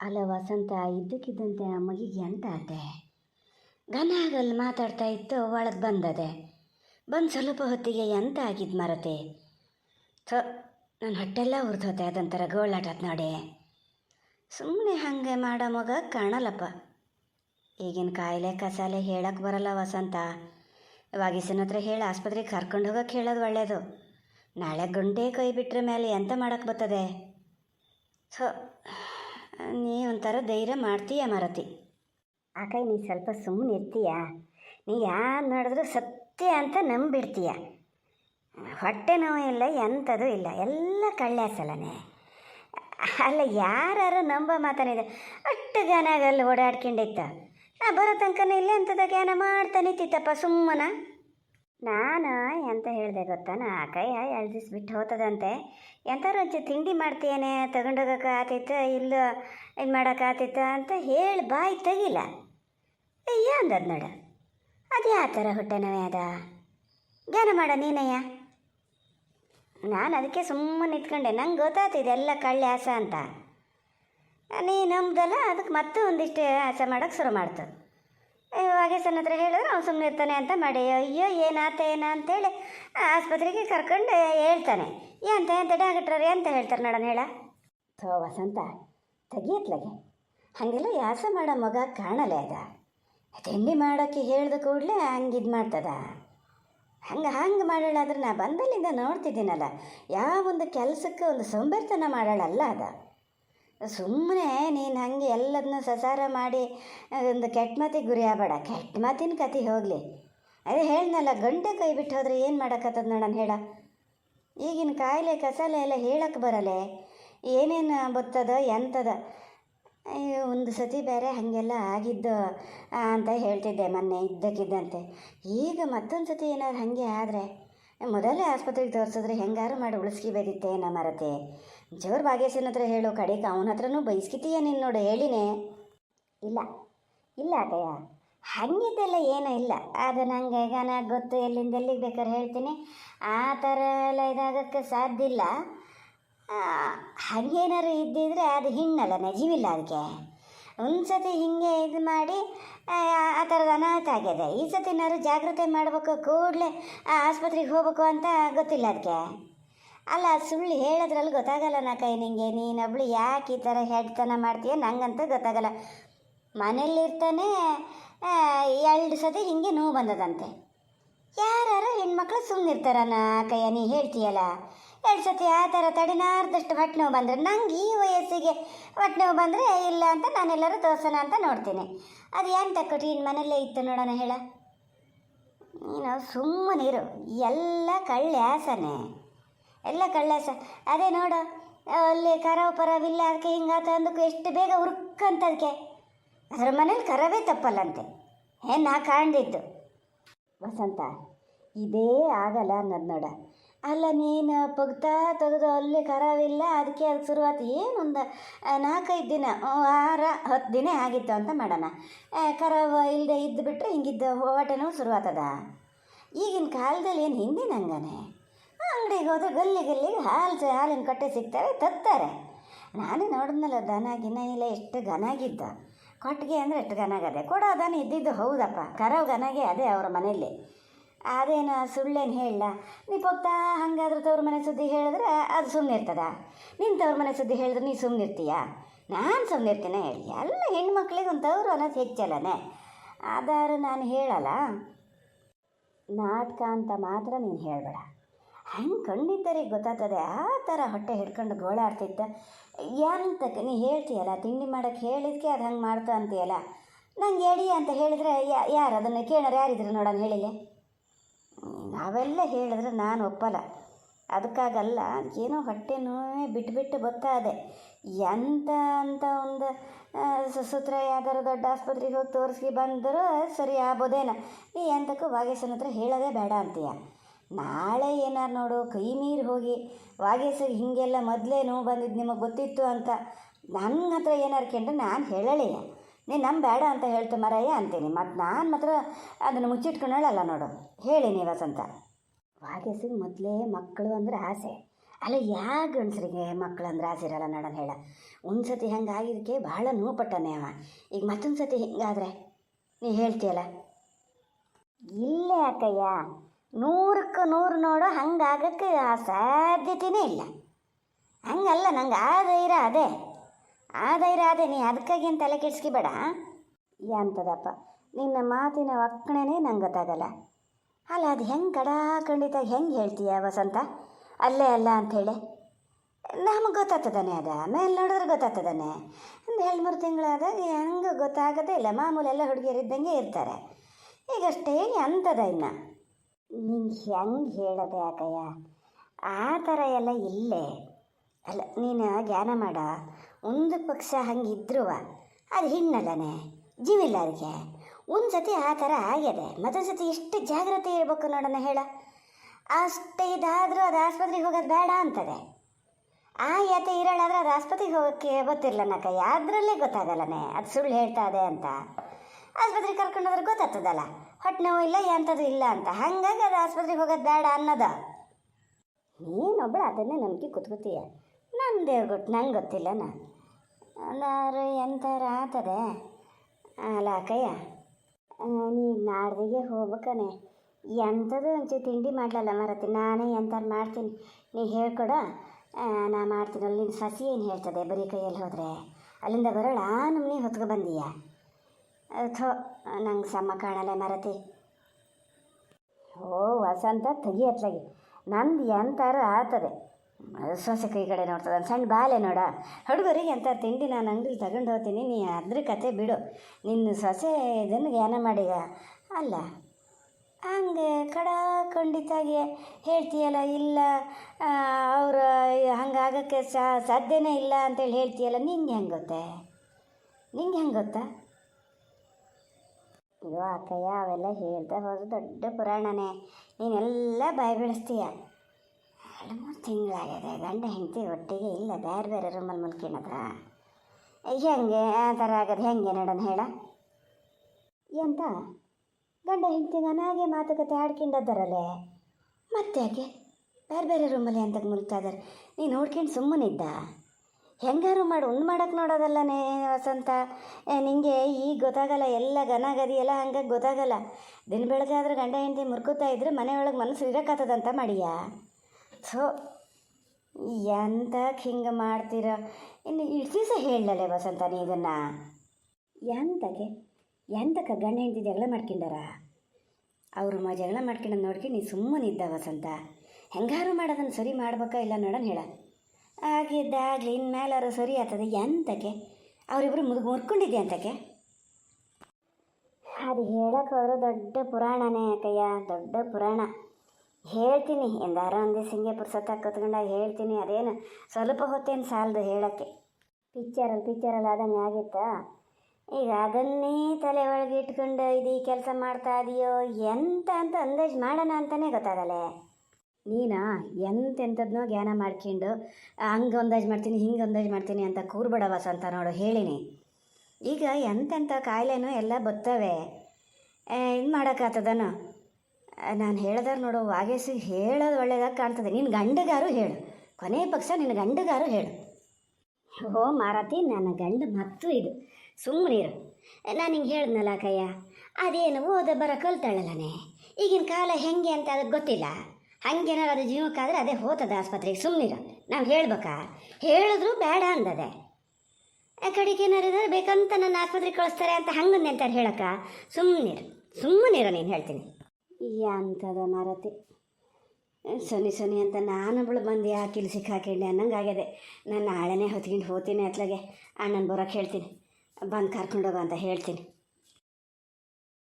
ಅಲ್ಲ ವಸಂತ, ಇದ್ದಕ್ಕಿದ್ದಂತೆ ಆ ಮಗಿಗೆ ಎಂತ ಆತೆ ಘನ ಆಗಲ್ಲಿ ಮಾತಾಡ್ತಾ ಇತ್ತು, ಒಳಗೆ ಬಂದದೆ. ಬಂದು ಸ್ವಲ್ಪ ಹೊತ್ತಿಗೆ ಎಂತ ಆಗಿದ್ದು ಮರತೆ? ಥೋ ನನ್ನ ಹೊಟ್ಟೆಲ್ಲ ಹುರಿದೋತೆ ಅದೊಂಥರ ಗೋಳಾಟದ ನೋಡಿ. ಸುಮ್ಮನೆ ಹಾಗೆ ಮಾಡೋ ಮಗ ಕಾಣಲ್ಲಪ್ಪ. ಈಗಿನ ಕಾಯಿಲೆ ಕಸಾಲೆ ಹೇಳಕ್ಕೆ ಬರಲ್ಲ ವಸಂತ. ಇವಾಗಿಸಿನ ಹತ್ರ ಹೇಳಿ ಆಸ್ಪತ್ರೆಗೆ ಕರ್ಕೊಂಡು ಹೋಗಕ್ಕೆ ಹೇಳೋದು ಒಳ್ಳೆಯದು ನಾಳೆ ಗುಂಡೆ ಕೈ ಬಿಟ್ಟರೆ ಮೇಲೆ ಎಂತ ಮಾಡೋಕ್ಕೆ ಬರ್ತದೆ? ಸೊ ನೀ ಒಂಥರ ಧೈರ್ಯ ಮಾಡ್ತೀಯ ಮಾರತಿ? ಆಕೈ, ನೀ ಸ್ವಲ್ಪ ಸುಮ್ಮನೆ ಇರ್ತೀಯ? ನೀ ಯಾರು ನೋಡಿದ್ರು ಸತ್ಯ ಅಂತ ನಂಬಿಡ್ತೀಯ ಹೊಟ್ಟೆ ನೋವು ಇಲ್ಲ ಎಂಥದ್ದು ಇಲ್ಲ. ಎಲ್ಲ ಕಳ್ಳ್ಯಾಸಲನೆ ಅಲ್ಲ ಯಾರು ನಂಬೋ ಮಾತಾನಿದೆ ಅಷ್ಟು ಗಾನಾಗಲ್ಲಿ ಓಡಾಡ್ಕೊಂಡಿತ್ತ ನಾ ಬರೋ ತನಕನೇ ಇಲ್ಲೇ ಅಂಥದ್ದು ಜ್ಞಾನ ಮಾಡ್ತಾನೆ ತಿತ್ತಪ್ಪ ಸುಮ್ಮನ. ನಾನು ಎಂತ ಹೇಳಿದೆ ಗೊತ್ತಾ? ನಾ ಕೈ ಎರಡು ದಿವ್ಸ ಬಿಟ್ಟು ಹೋಗ್ತದಂತೆ ಎಂಥಾರು ಒಂಚೂರು ತಿಂಡಿ ಮಾಡ್ತೀಯೇನೆ? ತಗೊಂಡೋಗಕ್ಕೆ ಆತಿತ್ತು? ಇಲ್ಲ ಇದು ಮಾಡೋಕೆ ಆತಿತ್ತು ಅಂತ ಹೇಳಿ ಬಾಯಿ ತೆಗಿಲ್ಲ. ಅಯ್ಯ ಅಂದದ್ ನೋಡ. ಅದು ಯಾವ ಥರ ಹೊಟ್ಟೆ ನೋವೇ ಅದ? ಜ್ಞಾನ ಮಾಡ ನೀನಯ್ಯ. ನಾನು ಅದಕ್ಕೆ ಸುಮ್ಮನೆ ನಿಂತ್ಕೊಂಡೆ ನಂಗೆ ಗೊತ್ತಾಯ್ತು ಇದೆಲ್ಲ ಕಳ್ಳಿ ಆಸ ಅಂತ. ನೀ ನಂಬ್ದಲ್ಲ ಅದಕ್ಕೆ ಮತ್ತೆ ಒಂದಿಷ್ಟು ಆಸೆ ಮಾಡೋಕ್ಕೆ ಶುರು ಮಾಡ್ತು. ವಾಗೇಶನ ಹತ್ರ ಹೇಳಿದ್ರೆ ಅವ್ನು ಸುಮ್ಮನೆ ಇರ್ತಾನೆ ಅಂತ ಮಾಡಿ. ಅಯ್ಯೋ, ಏನಾತ ಏನ ಅಂತೇಳಿ ಆಸ್ಪತ್ರೆಗೆ ಕರ್ಕೊಂಡು ಹೇಳ್ತಾನೆ. ಎಂತ ಎಂತ ಡಾಕ್ಟ್ರರಿ ಅಂತ ಹೇಳ್ತಾರೆ ನೋಡೋಣ, ಹೇಳ. ಥೋ, ವಸಂತ, ತೆಗಿಯತ್ಲಗೆ. ಹಾಗೆಲ್ಲ ಯಾಸ ಮಾಡೋ ಮಗ ಕಾಣಲೇ ಅದ ತಿಂಡಿ ಮಾಡೋಕ್ಕೆ ಹೇಳ್ದ ಕೂಡಲೇ ಹಂಗೆ ಇದು ಮಾಡ್ತದ. ಹಂಗೆ ಹಂಗೆ ಮಾಡೋಳಾದ್ರೆ ನಾ ಬಂದಲ್ಲಿಂದ ನೋಡ್ತಿದ್ದೀನಲ್ಲ. ಯಾವೊಂದು ಕೆಲಸಕ್ಕೆ ಒಂದು ಸೋಂಬೇರ್ತನ ಮಾಡೋಳಲ್ಲ ಅದ ಸುಮ್ಮನೆ ನೀನು ಹಂಗೆ ಎಲ್ಲದನ್ನೂ ಸಸಾರ ಮಾಡಿ ಒಂದು ಕೆಟ್ಟ ಮಾತಿಗೆ ಗುರಿ ಆಗಬೇಡ. ಕೆಟ್ಟ ಮಾತಿನ ಕತೆ ಹೋಗಲಿ. ಅದೇ ಹೇಳ್ನಲ್ಲ ಗಂಟೆ ಕೈ ಬಿಟ್ಟು ಹೋದ್ರೆ ಏನು ಮಾಡೋಕ್ಕತ್ತದ ನೋಡೋಣ ಹೇಳ ಈಗಿನ ಕಾಯಿಲೆ ಕಸಾಲೆ ಎಲ್ಲ ಹೇಳಕ್ಕೆ ಬರಲೆ? ಏನೇನು ಬತ್ತದ ಎಂಥದ ಒಂದು ಸತಿ ಬೇರೆ ಹಾಗೆಲ್ಲ ಆಗಿದ್ದು ಅಂತ ಹೇಳ್ತಿದ್ದೆ ಮೊನ್ನೆ, ಇದ್ದಕ್ಕಿದ್ದಂತೆ. ಈಗ ಮತ್ತೊಂದು ಸತಿ ಏನಾದ್ರು ಹಾಗೆ ಆದರೆ, ಮೊದಲೇ ಆಸ್ಪತ್ರೆಗೆ ತೋರಿಸಿದ್ರೆ ಹೆಂಗಾರು ಮಾಡಿ ಉಳಿಸ್ಕಿಬೇಕಿತ್ತೆ ನಾ ಮರತೆ? ಜೋರು ಭಾಗ್ಯಸನ ಹತ್ರ ಹೇಳು, ಕಡೆಗೆ ಅವನ ಹತ್ರನೂ ಬೈಸ್ಕಿತೀಯ ನೀನು ನೋಡು, ಹೇಳಿನೇ. ಇಲ್ಲ ಇಲ್ಲ ಅಕ್ಕಯ್ಯ ಹಂಗಿದ್ದೆಲ್ಲ ಏನೂ ಇಲ್ಲ. ಅದು ನನಗೆ ಈಗ ಗೊತ್ತು, ಎಲ್ಲಿಂದ ಎಲ್ಲಿಗೆ ಬೇಕಾದ್ರೆ ಹೇಳ್ತೀನಿ. ಆ ಥರ ಎಲ್ಲ ಇದಾಗೋಕ್ಕೆ ಸಾಧ್ಯ ಇಲ್ಲ. ಹಾಗೇನಾದ್ರು ಇದ್ದಿದ್ರೆ ಅದು ಹಿನ್ನಲ್ಲ ನಜೀವಿಲ್ಲ ಅದಕ್ಕೆ. ಒಂದು ಸತಿ ಹಿಂಗೆ ಇದು ಮಾಡಿ, ಆ ಥರದ ಅನಾಹುತ ಆಗಿದೆ ಈ ಸತಿನಾದ್ರು ಜಾಗ್ರತೆ ಮಾಡಬೇಕು, ಕೂಡಲೇ ಆಸ್ಪತ್ರೆಗೆ ಹೋಗ್ಬೇಕು ಅಂತ ಗೊತ್ತಿಲ್ಲ ಅದಕ್ಕೆ. ಅಲ್ಲ, ಸುಳ್ಳು ಹೇಳೋದ್ರಲ್ಲಿ ಗೊತ್ತಾಗಲ್ಲ ನಾ ಕೈ ನಿಂಗೆ ನೀನೊಬ್ಳು ಯಾಕೆ ಈ ಥರ ಹೆಡ್ತನ ಮಾಡ್ತೀಯ? ನಂಗಂತ ಗೊತ್ತಾಗಲ್ಲ. ಮನೇಲಿರ್ತಾನೆ ಎರಡು ಸತಿ ಹಿಂಗೆ ನೋವು ಬಂದದಂತೆ. ಯಾರು ಹೆಣ್ಮಕ್ಳು ಸುಮ್ಮನಿರ್ತಾರನ ಕೈಯ ನೀ ಹೇಳ್ತೀಯಲ್ಲ? ಎರಡು ಸತಿ ಆ ಥರ ತಡಿನಾರ್ದಷ್ಟು ಹೊಟ್ಟೆ ನೋವು ಬಂದರೆ ನಂಗೆ ಈ ವಯಸ್ಸಿಗೆ ಹೊಟ್ಟೆ ನೋವು ಬಂದರೆ ಇಲ್ಲ ಅಂತ ನಾನೆಲ್ಲರೂ ತೋರ್ಸೋಣ ಅಂತ ನೋಡ್ತೀನಿ. ಅದು ಏನು ತಕ್ಕೊಟ್ಟು ಇನ್ನು ಮನೆಯಲ್ಲೇ ಇತ್ತು ನೋಡೋಣ ಹೇಳ. ನೀನು ಸುಮ್ಮನಿರು ಎಲ್ಲ ಕಳ್ಳ್ಯಾಸನೆ ಎಲ್ಲ ಕಳ್ಳ್ಯಾಸ ಅದೇ ನೋಡು, ಅಲ್ಲಿ ಕರವು ಪರವಿಲ್ಲ ಅದಕ್ಕೆ ಹಿಂಗಾತ ಅಂದಕ್ಕೆ ಎಷ್ಟು ಬೇಗ ಹುರ್ಕಂತ ಅದಕ್ಕೆ ಅದ್ರ ಮನೇಲಿ ಕರವೇ ತಪ್ಪಲ್ಲಂತೆ. ಹೆ ನಾ ಕಾಣ್ದಿದ್ದು? ವಸಂತ, ಇದೇ ಆಗಲ್ಲ ಅನ್ನೋದು ನೋಡ. ಅಲ್ಲ ನೀನು ಪಗ್ತಾ ತೆಗೆದು ಅಲ್ಲಿ ಕರಾವಿಲ್ಲ, ಅದಕ್ಕೆ ಅದಕ್ಕೆ ಶುರುವಾತು ಏನೊಂದು ನಾಲ್ಕೈದು ದಿನ ವಾರ ಹತ್ತು ದಿನ ಆಗಿತ್ತು ಅಂತ ಮಾಡೋಣ. ಕರವ ಇಲ್ಲದೆ ಇದ್ದು ಬಿಟ್ಟರೆ ಹಿಂಗಿದ್ದು ಹೊಟ್ಟೆ ನೋವು ಶುರುವಾತದ. ಈಗಿನ ಕಾಲದಲ್ಲಿ ಏನು ಹಿಂದಿನ ಹಂಗಾನೆ ಅಂಗಡಿಗೆ ಹೋದ್ರೆ ಗಲ್ಲಿ ಗಲ್ಲಿಗೆ ಹಾಲು ಹಾಲಿನ ಕಟ್ಟೆ ಸಿಗ್ತವೆ ತತ್ತಾರೆ ನಾನು ನೋಡಿದ್ನಲ್ಲ, ದನ, ಗಿನ ಇಲ್ಲ ಎಷ್ಟು ಘನಾಗಿದ್ದ. ಕೊಟ್ಟಿಗೆ ಅಂದರೆ ಎಷ್ಟು ಘನಾಗದೆ. ಕೊಡೋ ದನ ಇದ್ದಿದ್ದು ಹೌದಪ್ಪ. ಕರವು ಘನಾಗೆ ಅದೇ ಅವ್ರ ಮನೆಯಲ್ಲಿ. ಅದೇನು ಸುಳ್ಳೇನು ಹೇಳಲ್ಲ ನೀ ಹೋಗ್ತಾ ಹಂಗಾದ್ರೆ ತವ್ರ ಮನೆ ಸುದ್ದಿ ಹೇಳಿದ್ರೆ ಅದು ಸುಮ್ಮನೆ ಇರ್ತದ ನಿನ್ನ ತವ್ರ ಮನೆ ಸುದ್ದಿ ಹೇಳಿದ್ರೆ ನೀ ಸುಮ್ಮನೆ ನಾನು ಸುಮ್ಮನೆ ಇರ್ತೀನಿ ಹೇಳಿ. ಎಲ್ಲ ಹೆಣ್ಮಕ್ಳಿಗೆ ಒಂದು ತವರು ಅನ್ನೋದು ಹೆಚ್ಚಲ್ಲನೆ ಆಧಾರ ನಾನು ಹೇಳಲ್ಲ. ನಾಟಕ ಅಂತ ಮಾತ್ರ ನೀನು ಹೇಳಬೇಡ. ಹೆಂಗೆ ಕಂಡಿದ್ದರೆ ಗೊತ್ತಾಗ್ತದೆ. ಆ ಥರ ಹೊಟ್ಟೆ ಹಿಡ್ಕೊಂಡು ಗೋಳಾಡ್ತಿದ್ದ. ಎಂತ ನೀ ಹೇಳ್ತೀಯಲ್ಲ, ತಿಂಡಿ ಮಾಡೋಕ್ಕೆ ಹೇಳಿದ್ಕೆ ಅದು ಹಂಗೆ ಮಾಡ್ತಾ ಅಂತೀಯಲ್ಲ. ನಂಗೆ ಹೇಳಿ ಅಂತ ಹೇಳಿದ್ರೆ ಯಾರು ಅದನ್ನು ಕೇಳೋರು ಯಾರಿದ್ರು ನೋಡೋಣ ಹೇಳಿಲ್ಲ. ನಾವೆಲ್ಲ ಹೇಳಿದ್ರೆ ನಾನು ಒಪ್ಪಲ್ಲ. ಅದಕ್ಕಾಗಲ್ಲ ಏನೋ ಹೊಟ್ಟೆ ನೋವೇ ಬಿಟ್ಬಿಟ್ಟು ಗೊತ್ತಾದೆ. ಎಂಥ ಅಂತ ಒಂದು ಸುಸೂತ್ರ ಯಾವ್ದಾರು ದೊಡ್ಡ ಆಸ್ಪತ್ರೆಗೆ ಹೋಗಿ ತೋರಿಸಿ ಬಂದರೂ ಸರಿ ಆಗ್ಬೋದೇನ. ಈ ಎಂತಕ್ಕೂ ವಾಗೇಶನ ಹತ್ರ ಹೇಳೋದೇ ಬೇಡ ಅಂತೀಯ. ನಾಳೆ ಏನಾರು ನೋಡು, ಕೈ ಮೀರಿ ಹೋಗಿ ವಾಗೇಶಗೆ ಹೀಗೆಲ್ಲ ಮೊದಲೇ ನೋವು ಬಂದಿದ್ದು ನಿಮಗೆ ಗೊತ್ತಿತ್ತು ಅಂತ ನನ್ನ ಹತ್ರ ಏನಾರು ಕೇಂದ್ರೆ ನಾನು ಹೇಳಲಿಲ್ಲ ನೀನು ನಮ್ಮ ಬೇಡ ಅಂತ ಹೇಳ್ತು ಮರಯ್ಯ ಅಂತೀನಿ. ಮತ್ತು ನಾನು ಮಾತ್ರ ಅದನ್ನು ಮುಚ್ಚಿಟ್ಕೊಂಡಳಲ್ಲ ನೋಡು. ಹೇಳಿ ನೀವು ವಸಂತ. ವಾಗೇಶಿಗೆ ಮೊದಲೇ ಮಕ್ಕಳು ಅಂದ್ರೆ ಆಸೆ. ಅಲ್ಲ ಯಾಕೆ ಗಂಡಸರಿಗೆ ಮಕ್ಕಳು ಅಂದ್ರೆ ಆಸೆ ಇರಲ್ಲ ನೋಡೋಣ ಹೇಳ. ಒಂದು ಸತಿ ಹಂಗೆ ಆಗಿದ್ದಕ್ಕೆ ಭಾಳ ನೋವು ಪಟ್ಟನೆ ಅವ. ಈಗ ಮತ್ತೊಂದು ಸತಿ ಹಿಂಗಾದ್ರೆ ನೀ ಹೇಳ್ತೀಯಲ್ಲ? ಇಲ್ಲೇ ಅಕ್ಕಯ್ಯ. ನೂರಕ್ಕೆ ನೂರು ನೋಡು ಹಂಗಾಗಕ್ಕೆ ಸಾಧ್ಯತೆಯೇ ಇಲ್ಲ. ಹಂಗಲ್ಲ, ನಂಗೆ ಆ ಧೈರ್ಯ ಅದೇ. ಆ ಧೈರ್ಯ ಅದೇ, ನೀ ಅದಕ್ಕಾಗಿ ತಲೆ ಕೆಡ್ಸ್ಕಿಬೇಡ? ಎಂತದಪ್ಪ ನಿನ್ನ ಮಾತಿನ ಒಕ್ಕಣೆನೇ ನಂಗೆ ಗೊತ್ತಾಗಲ್ಲ. ಅಲ್ಲ, ಅದು ಹೆಂಗೆ ಕಡಾಖಂಡಿತ ಹೆಂಗೆ ಹೇಳ್ತೀಯ ವಸಂತ? ಅಲ್ಲೇ ಅಲ್ಲ ಅಂಥೇಳಿ ನಮಗೆ ಗೊತ್ತಾಗ್ತದಾನೆ ಅದ. ಮೇಲೆ ನೋಡಿದ್ರೆ ಗೊತ್ತಾಗ್ತದಾನೆ. ಒಂದು ಎರಡು ಮೂರು ತಿಂಗಳಾದಾಗ ಹೆಂಗೆ ಗೊತ್ತಾಗೋದೇ ಇಲ್ಲ. ಮಾಮೂಲಿ ಎಲ್ಲ ಹುಡುಗಿಯರು ಇದ್ದಂಗೆ ಇರ್ತಾರೆ. ಈಗಷ್ಟೇ ಅಂಥದ ಇನ್ನು? ನಿಂಗೆ ಹೆಂಗೆ ಹೇಳೋದೆ ಯಾಕಯ್ಯ ಆ ಥರ ಎಲ್ಲ ಇಲ್ಲೇ. ಅಲ್ಲ, ನೀನು ಜ್ಞಾನ ಮಾಡ. ಒಂದು ಪಕ್ಷ ಹಂಗಿದ್ರು ಅದು ಹಿಣ್ಣಲ್ಲನೆ ಜೀವಿಲ್ಲ ಅದಕ್ಕೆ ಒಂದು ಸತಿ ಆ ಥರ ಆಗಿದೆ ಮತ್ತೊಂದು ಸತಿ ಎಷ್ಟು ಜಾಗ್ರತೆ ಇರಬೇಕು ನೋಡೋಣ ಹೇಳ. ಅಷ್ಟೇ ಇದಾದರೂ ಅದು ಆಸ್ಪತ್ರೆಗೆ ಹೋಗೋದು ಬೇಡ ಅಂತದೆ. ಆ ಯಾತೆ ಇರೋಳಾದ್ರೆ ಅದು ಆಸ್ಪತ್ರೆಗೆ ಹೋಗೋಕ್ಕೆ ಗೊತ್ತಿರ್ಲನಕ್ಕ ಅದರಲ್ಲೇ ಗೊತ್ತಾಗಲ್ಲನೆ. ಅದು ಸುಳ್ಳು ಹೇಳ್ತಾ ಇದೆ ಅಂತ. ಆಸ್ಪತ್ರೆಗೆ ಕರ್ಕೊಂಡೋದ್ರೆ ಗೊತ್ತಾಗ್ತದಲ್ಲ? ಹೊಟ್ಟೆ ನೋವು ಇಲ್ಲ ಎಂಥದ್ದು ಇಲ್ಲ ಅಂತ. ಹಂಗಾಗಿ ಅದು ಆಸ್ಪತ್ರೆಗೆ ಹೋಗೋದು ಬೇಡ ಅನ್ನೋದ. ನೀನೊಬ್ಬಳು ಅದನ್ನೇ ನಂಬಿಕೆ ಕೂತ್ಕೋತೀಯ ನನ್ನ ದೇವ್ರ ಗೊತ್ತು ನಂಗೆ ಗೊತ್ತಿಲ್ಲ ನಾನು ಎಂಥರ ಆತದೆ ಅಲ್ಲ, ಅಕ್ಕಯ್ಯ ನೀ ನಾಡ್ದಿಗೆ ಹೋಗ್ಬೇಕಾನೆ ಎಂಥದ್ದು ಒಂಚೂರು ತಿಂಡಿ ಮಾಡಲಲ್ಲ ಮರತಿ ನಾನೇ ಎಂಥಾರು ಮಾಡ್ತೀನಿ. ನೀ ಹೇಳ್ಕೊಡ. ನಾ ಮಾಡ್ತೀನಿ. ಅಲ್ಲಿ ಸಸಿ ಏನು ಹೇಳ್ತದೆ ಬರೀ ಕೈಯಲ್ಲಿ ಹೋದರೆ? ಅಲ್ಲಿಂದ ಬರೋಣ ನಮ್ಮ ನೀ ಹೊತ್ಕೊ ಬಂದೀಯ? ಥೋ, ನಂಗೆ ಸಮ ಕಾಣಲ್ಲ ಮರತಿ. ಓ ವಸಂತ, ತೆಗಿ ಅತ್ಲಾಗಿ ನಂದು ಎಂತಾರು ಆತದೆ. ಸೊಸೆ ಕೈ ಕಡೆ ನೋಡ್ತದೆ ಸಣ್ಣ ಬಾಲೆ ನೋಡ. ಹುಡುಗರಿಗೆ ಎಂಥ ತಿಂಡಿ ನಾನು ಅಂಗಡಿಲಿ ತಗೊಂಡು ಹೋಗ್ತೀನಿ, ನೀ ಅದ್ರ ಕತೆ ಬಿಡು. ನಿನ್ನ ಸೊಸೆ ಇದನ್ನು ಏನ ಮಾಡೀಗ ಅಲ್ಲ, ಹಂಗೆ ಖಡಾಖಂಡಿತಾಗಿ ಹೇಳ್ತೀಯಲ್ಲ, ಇಲ್ಲ ಅವರು ಹಂಗಾಗಕ್ಕೆ ಸಾಧ್ಯನೇ ಇಲ್ಲ ಅಂತೇಳಿ ಹೇಳ್ತೀಯಲ್ಲ, ನಿಂಗೆ ಹೆಂಗೆ ಗೊತ್ತೆ? ನಿಂಗೆ ಹೆಂಗೆ ಗೊತ್ತಾ? ಅಯ್ಯೋ ಅಕ್ಕಯ್ಯ ಅವೆಲ್ಲ ಹೇಳ್ತಾ ಹೋದ್ರೆ ದೊಡ್ಡ ಪುರಾಣನೇ. ನೀನೆಲ್ಲ ಬಾಯಿ ಎರಡು ಮೂರು ತಿಂಗಳಾಗಿದೆ, ಗಂಡ ಹೆಂಡತಿ ಒಟ್ಟಿಗೆ ಇಲ್ಲ ಬೇರೆ ಬೇರೆ ರೂಮಲ್ಲಿ ಮಲ್ಕೊಳದ್ರ ಹೆಂಗೆ, ಆ ಥರ ಆಗೋದು ಹೆಂಗೆ ನೋಡೋಣ ಹೇಳ. ಎಂತ? ಗಂಡ ಹೆಂಡತಿ ನನಗೆ ಮಾತುಕತೆ ಆಡ್ಕೊಂಡದ್ದಾರಲ್ಲೇ ಮತ್ತೆ ಯಾಕೆ? ಬೇರೆ ಬೇರೆ ರೂಮಲ್ಲಿ ಅಂತ ಮುಲ್ತಾ ಇದ್ದಾರೆ? ನೀನು ನೋಡ್ಕೊಂಡು ಸುಮ್ಮನಿದ್ದ? ಹೆಂಗಾರು ಮಾಡು ಒಂದು ಮಾಡಕ್ಕೆ ನೋಡೋದಲ್ಲನೇ ವಸಂತ? ನಿಂಗೆ ಈಗ ಗೊತ್ತಾಗಲ್ಲ, ಎಲ್ಲ ಗನಗದಿ ಎಲ್ಲ ಹಂಗಾಗಿ ಗೊತ್ತಾಗಲ್ಲ. ದಿನ ಆದ್ರೆ ಗಂಡ ಹೆಂಡತಿ ಮುರ್ಕೋತಾ ಇದ್ರೆ ಮನೆಯೊಳಗೆ ಮನಸ್ಸು ಇರಕ್ಕಾತದಂತ ಮಾಡಿಯಾ? ಸೊ ಎಂತಕ್ಕೆ ಹಿಂಗೆ ಮಾಡ್ತೀರ? ಇನ್ನು ದಿವಸ ಹೇಳಲೇ ವಸಂತ ನೀ ಇದನ್ನು? ಎಂತಕ್ಕೆ ಎಂತಕ್ಕೆ ಗಂಡ ಹೆಂಡತಿ ಜಗಳ ಮಾಡ್ಕೊಂಡಾರ? ಅವರು ಮ ಜಗಳ ಮಾಡ್ಕೊಂಡು ನೋಡ್ಕೊಂಡು ನೀ ಸುಮ್ಮನಿದ್ದ ವಸಂತ. ಹೆಂಗಾರು ಮಾಡೋದನ್ನು ಸರಿ ಮಾಡ್ಬೇಕಾ ಇಲ್ಲ ನೋಡೋಣ ಹೇಳ. ಆಗಿದ್ದಾಗಲಿ ಇನ್ಮೇಲೆ ಅವರು ಸರಿ ಆಗ್ತದೆ ಎಂತಕ್ಕೆ? ಅವರಿಬ್ಬರು ಮುದ್ ಮುರ್ಕೊಂಡಿದ್ದೆ ಅಂತಕ್ಕೆ ಅದು ಹೇಳಕ್ಕೆ ಹೋದ್ರೆ ದೊಡ್ಡ ಪುರಾಣನೇ ಅಕ್ಕಯ್ಯ, ದೊಡ್ಡ ಪುರಾಣ. ಹೇಳ್ತೀನಿ, ಎಂದಾರ ಒಂದು ಸಿಂಗೆ ಪುರ್ಸತ್ತ ಕೂತ್ಕೊಂಡಾಗ ಹೇಳ್ತೀನಿ, ಅದೇನು ಸ್ವಲ್ಪ ಹೊತ್ತೇನು ಸಾಲದು ಹೇಳೋಕ್ಕೆ. ಪಿಕ್ಚರಲ್ಲಿ ಪಿಕ್ಚರಲ್ಲಿ ಆದಂಗೆ ಆಗಿತ್ತಾ? ಈಗ ಅದನ್ನೇ ತಲೆ ಒಳಗೆ ಇಟ್ಕೊಂಡು ಇದು ಕೆಲಸ ಮಾಡ್ತಾ ಇದೆಯೋ, ಎಂತ ಅಂತ ಅಂದಾಜು ಮಾಡೋಣ ಅಂತಲೇ ಗೊತ್ತಾಗಲ್ಲೇ. ನೀನಾ ಎಂತೆಂಥದ್ನೋ ಜ್ಞಾನ ಮಾಡ್ಕೊಂಡು, ಹಂಗೆ ಅಂದಾಜು ಮಾಡ್ತೀನಿ, ಹಿಂಗೆ ಅಂದಾಜು ಮಾಡ್ತೀನಿ ಅಂತ ಕೂರ್ಬೇಡ ಅಂತ ನೋಡು, ಹೇಳಿನಿ. ಈಗ ಎಂತೆಂಥ ಕಾಯಿಲೆನೂ ಎಲ್ಲ ಬರ್ತವೆ. ಇದು ಮಾಡೋಕ್ಕಾಗ್ತದನು ನಾನು ಹೇಳ್ದಾರ ನೋಡು ವಾಗೇಸಿ ಹೇಳೋದು ಒಳ್ಳೇದಾಗಿ ಕಾಣ್ತದೆ. ನಿನ್ನ ಗಂಡಗಾರು ಹೇಳು. ಕೊನೆ ಪಕ್ಷ ನಿನ್ನ ಗಂಡಗಾರು ಹೇಳು. ಓ ಮಾರತಿ, ನನ್ನ ಗಂಡ ಮತ್ತು ಇದು. ಸುಮ್ಮನಿರು ನಾನು ಹಿಂಗೆ ಹೇಳಿದ್ನಲ್ಲ ಕಯ್ಯ ಅದೇನು ಓದ ಬರ ಕಲ್ತಾಳಲ್ಲನೆ? ಈಗಿನ ಕಾಲ ಹೆಂಗೆ ಅಂತ ಅದಕ್ಕೆ ಗೊತ್ತಿಲ್ಲ. ಹಂಗೇನಾರು ಅದು ಜೀವಕ್ಕಾದರೆ ಅದೇ ಹೋತದ ಆಸ್ಪತ್ರೆಗೆ ಸುಮ್ಮನಿರ ನಾವು ಹೇಳ್ಬೇಕಾ? ಹೇಳಿದ್ರು ಬೇಡ ಅಂದದೆ. ಆ ಕಡೆಗೆ ಏನಾರು ಬೇಕಂತ ನನ್ನ ಆಸ್ಪತ್ರೆಗೆ ಕಳಿಸ್ತಾರೆ ಅಂತ ಹಂಗೆ ನೆಂತಾರೆ ಹೇಳಕ್ಕ? ಸುಮ್ಮನಿರು ಸುಮ್ಮನಿರೋ ನೀನು ಹೇಳ್ತೀನಿ. ಎಂಥದ ಮಾರತಿ ಸೊನಿ ಸೊನಿ ಅಂತ ನಾನು ನಾನೊಬ್ಳು ಬಂದು ಯಾಕಿಲ್ಲಿ ಸಿಕ್ಕಾಕಿಂಡೆ ಅನ್ನಂಗೆ ಆಗ್ಯದೆ. ನಾನು ನಾಳೆನೇ ಹೊತ್ಕೊಂಡು ಹೋತೀನಿ ಅತ್ಲಾಗೆ. ಅಣ್ಣನ ಬರೋಕೆ ಹೇಳ್ತೀನಿ. ಬಂದು ಕರ್ಕೊಂಡೋಗೋ ಅಂತ ಹೇಳ್ತೀನಿ.